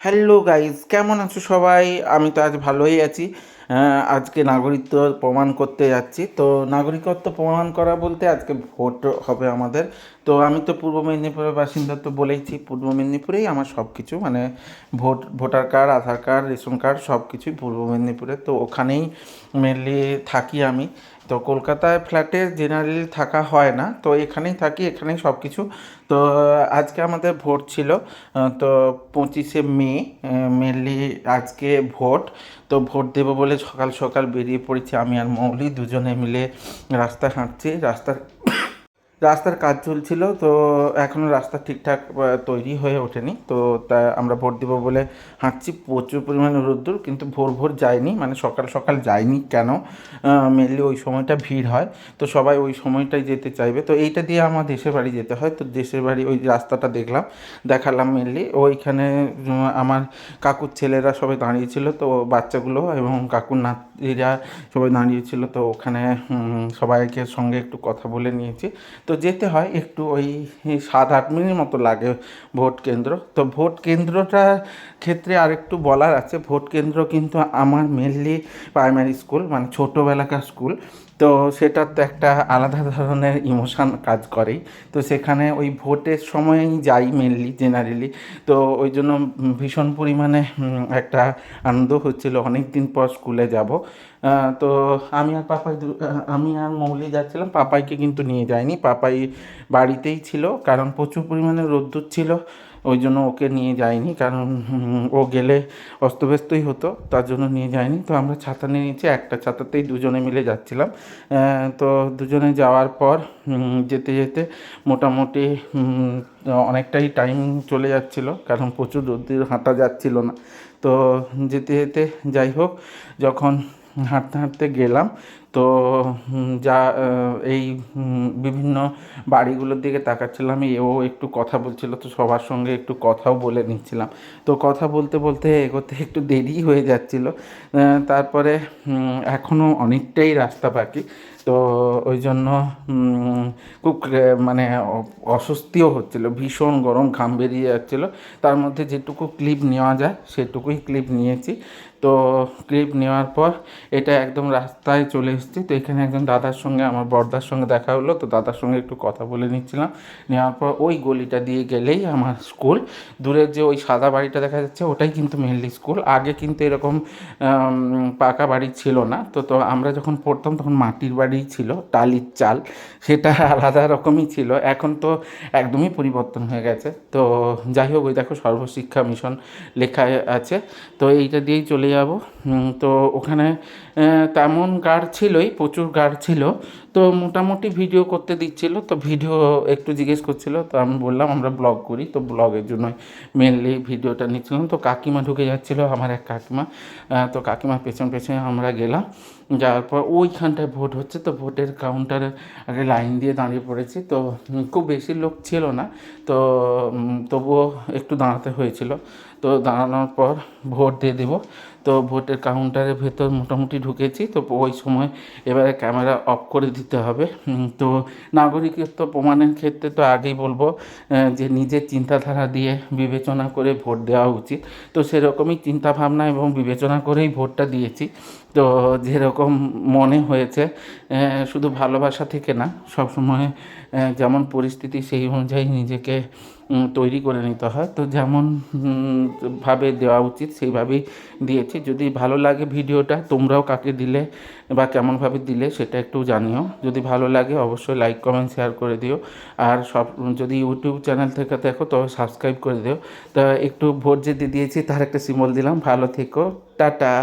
Hello guys কেমন আছো সবাই? আমি তো আজ ভালোই আছি। আজকে নাগরিকত্ব প্রমাণ করতে যাচ্ছি। তো নাগরিকত্ব প্রমাণ করা বলতে আজকে ভোট হবে আমাদের। তো আমি তো পূর্ব মেদিনীপুরের বাসিন্দা তো বলেইছি, পূর্ব মেদিনীপুরেই আমার সব কিছু মানে vote, voter card, Aadhaar card, ration card সব কিছুই পূর্ব মেদিনীপুরে। তো ওখানেই মেনলি থাকি আমি। তো কলকাতায় ফ্ল্যাটে জেনারেলি থাকা হয় না, তো এখানেই থাকি, এখানেই সব কিছু তো আজকে আমাদের ভোট ছিল তো পঁচিশে মে মেনলি আজকে ভোট। তো ভোট দেবো বলে সকাল সকাল বেরিয়ে পড়েছি আমি আর মৌলি দুজনে মিলে রাস্তা হাঁটছি। রাস্তার রাস্তার কাজ চলছিল, তো এখনও রাস্তা ঠিকঠাক তৈরি হয়ে ওঠেনি। তো তা আমরা ভোট দেবো বলে হাঁটছি, প্রচুর পরিমাণে রোদ্দুর, কিন্তু ভোর ভোর যায়নি মানে সকাল সকাল যায়নি কেন? মেনলি ওই সময়টা ভিড় হয়। তো সবাই ওই সময়টাই যেতে চাইবে। তো এইটা দিয়ে আমার দেশের বাড়ি যেতে হয়। তো দেশের বাড়ি ওই রাস্তাটা দেখলাম, দেখালাম মেনলি ওইখানে আমার কাকুর ছেলেরা সবাই দাঁড়িয়েছিল, তো বাচ্চাগুলো এবং কাকুর নাতিরা সবাই দাঁড়িয়েছিল, তো ওখানে সবাইকে সঙ্গে একটু কথা বলে নিয়েছি। তো যেতে হয় একটু ওই সাত আট মিনিট মতো লাগে ভোট কেন্দ্র। তো ভোট কেন্দ্রটা ক্ষেত্রে আরেকটু বলার আছে, ভোট কেন্দ্র কিন্তু আমার মেনলি প্রাইমারি স্কুল মানে ছোটোবেলাকার স্কুল তো সেটার তো একটা আলাদা ধরনের ইমোশান কাজ করেই। তো সেখানে ওই ভোটের সময়ই যাই মেনলি জেনারেলি তো ওই জন্য ভীষণ পরিমাণে একটা আনন্দ হচ্ছিল। অনেক দিন পর স্কুলে যাব। তো আমি আর পাপাই আমি আর মৌলি যাচ্ছিলাম। পাপাইকে কিন্তু নিয়ে যাইনি। পাপাই বাড়িতেই ছিল, কারণ প্রচুর পরিমাণে রোদ্দুর ছিল, ওই জন্য ওকে নিয়ে যাইনি, কারণ ও গেলে অস্তব্যস্তই হতো, তার জন্য নিয়ে যায়নি তো আমরা ছাতা নিয়ে নিয়েছি, একটা ছাতাতেই দুজনে মিলে যাচ্ছিলাম। তো দুজনে যাওয়ার পর যেতে যেতে মোটামুটি অনেকটাই টাইম চলে যাচ্ছিল, কারণ প্রচুর রোদ্দুর, হাঁটা যাচ্ছিল না। তো যেতে যেতে যাই হোক, যখন হাঁটতে হাঁটতে গেলাম। তো যা এই বিভিন্ন বাড়িগুলোর দিকে তাকাচ্ছিলাম। এও একটু কথা বলছিল, তো সবার সঙ্গে একটু কথাও বলে নিচ্ছিলাম। তো কথা বলতে বলতে এগোতে একটু দেরি হয়ে যাচ্ছিল। তারপরে এখনও অনেকটাই রাস্তা বাকি। তো ওই জন্য খুব মানে অস্বস্তিও হচ্ছিল। ভীষণ গরম ঘাম বেরিয়ে যাচ্ছিল। তার মধ্যে যেটুকু ক্লিপ নেওয়া যায়, সেটুকুই ক্লিপ নিয়েছি। তো ক্লিপ নেওয়ার পর এটা একদম রাস্তায় চলে এসেছি। তো এখানে একজন দাদার সঙ্গে, আমার বর্দার সঙ্গে দেখা হলো। তো দাদার সঙ্গে একটু কথা বলে নিচ্ছিলাম। নেওয়ার পর ওই গলিটা দিয়ে গেলেই আমার স্কুল। দূরের যে ওই সাদা বাড়িটা দেখা যাচ্ছে, ওটাই কিন্তু মেনলি স্কুল। আগে কিন্তু এরকম পাকা বাড়ি ছিল না। তো তো আমরা যখন পড়তাম তখন মাটির বাড়ি ছিল, টালির চাল। সেটা আলাদা রকমই ছিল। এখন তো একদমই পরিবর্তন হয়ে গেছে। তো যাই হোক, ওই দেখো সর্বশিক্ষা মিশন লেখা আছে। তো এইটা দিয়েই চলে যাব। তো ওখানে তেমন গার্ড ছিলই, প্রচুর গার্ড ছিল। তো মোটামুটি ভিডিও করতে দিচ্ছিল। তো ভিডিও একটু জিজ্ঞেস করছিল। তো আমি বললাম, আমরা ব্লগ করি। তো ব্লগের জন্যই মেনলি ভিডিওটা নিচ্ছিলাম। তো কাকিমা ঢুকে যাচ্ছিল, আমার এক কাকিমা। তো কাকিমার পেছন পেছনে আমরা গেলাম। যাওয়ার পর ওইখানটায় ভোট হচ্ছে। তো ভোটের কাউন্টারে আগে লাইন দিয়ে দাঁড়িয়ে পড়েছি। তো খুব বেশি লোক ছিল না। তো তবুও একটু দাঁড়াতে হয়েছিল। তো দাঁড়ানোর পর ভোট দিয়ে দেবো। তো ভোটের কাউন্টারের ভেতর মোটামুটি ঢুকেছি। তো ওই সময় এবারে ক্যামেরা অফ করে দিতে হবে। তো নাগরিকত্ব প্রমাণের ক্ষেত্রে তো আগেই বলব যে নিজের চিন্তাধারা দিয়ে বিবেচনা করে ভোট দেওয়া উচিত। তো সেরকমই চিন্তাভাবনা এবং বিবেচনা করেই ভোটটা দিয়েছি। তো যেরকম মনে হয়েছে শুধু ভালোবাসা থেকে না, সবসময় যেমন পরিস্থিতি সেই অনুযায়ী নিজেকে তৈরি করে নিতে হয়। তো যেমন ভাবে দেওয়া উচিত, সেইভাবেই দিয়েছি। যদি ভালো লাগে ভিডিওটা, তোমরাও কাকে দিলে বা কেমনভাবে দিলে সেটা একটু জানিও। যদি ভালো লাগে, অবশ্যই লাইক কমেন্ট শেয়ার করে দিও। আর সব, যদি ইউটিউব চ্যানেল থেকে দেখো তবে সাবস্ক্রাইব করে দিও। তা একটু ভোট যে দিয়েছি, তার একটা সিম্বল দিলাম। ভালো থেকো, টাটা।